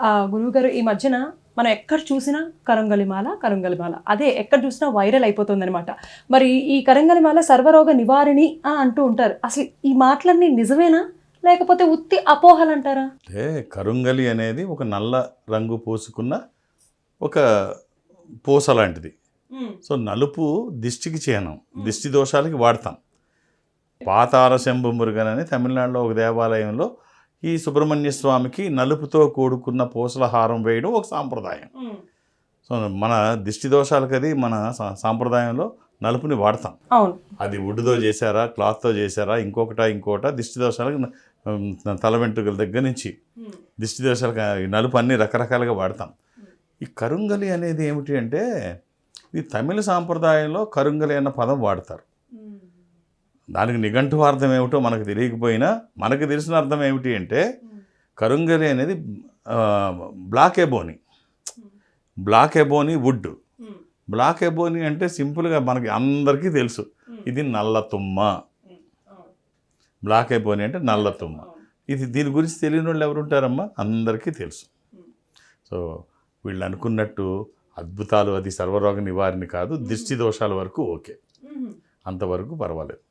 ఆ, గురువుగారు ఈ మధ్యన మనం ఎక్కడ చూసినా కరంగలిమాల కరంగలిమాల. అదే ఎక్కడ చూసినా వైరల్ అయిపోతుంది అనమాట మరి ఈ కరంగలిమాల సర్వరోగ నివారిణి అంటూ ఉంటారు. అసలు ఈ మాటలన్నీ నిజమేనా? లేకపోతే ఉత్తి అపోహలు అంటారా అంటే కరుంగలి అనేది ఒక నల్ల రంగు పూసుకున్న ఒక పూస లాంటిది. సో నలుపు దిష్టికి చేయనం దిష్టి దోషాలకి వాడతాం. పాతార శంభు మురుగన్ అని తమిళనాడులో ఒక దేవాలయంలో ఈ సుబ్రహ్మణ్య స్వామికి నలుపుతో కూడుకున్న పూసల హారం వేయడం ఒక సాంప్రదాయం. సో మన దిష్టి దోషాలకి అది మన సాంప్రదాయంలో నలుపుని వాడతాం. అవును. అది వుడ్తో చేశారా క్లాత్తో చేశారా ఇంకొకట ఇంకోట దిష్టి దోషాలకు తల వెంట్రుకల దగ్గర నుంచి దిష్టి దోషాలకు ఈ నలుపు అన్ని రకరకాలుగా వాడతాం. ఈ కరుంగలి అనేది ఏమిటి అంటే ఇది తమిళ సాంప్రదాయంలో కరుంగలి అన్న పదం వాడతారు. దానికి నిఘంటు అర్థం ఏమిటో మనకు తెలియకపోయినా మనకు తెలిసిన అర్థం ఏమిటి అంటే కరుంగలి అనేది black ebony black ebony wood. Black ebony అంటే సింపుల్గా మనకి అందరికీ తెలుసు. ఇది నల్ల తుమ్మ. బ్లాక్ ఎబోని అంటే నల్ల తుమ్మ. ఇది దీని గురించి తెలియని వాళ్ళు ఎవరు ఉంటారమ్మా అందరికీ తెలుసు. సో వీళ్ళు అనుకున్నట్టు అద్భుతాలు అది సర్వరోగ నివారణ కాదు దిష్టి దోషాల వరకు ఓకే. అంతవరకు పర్వాలేదు.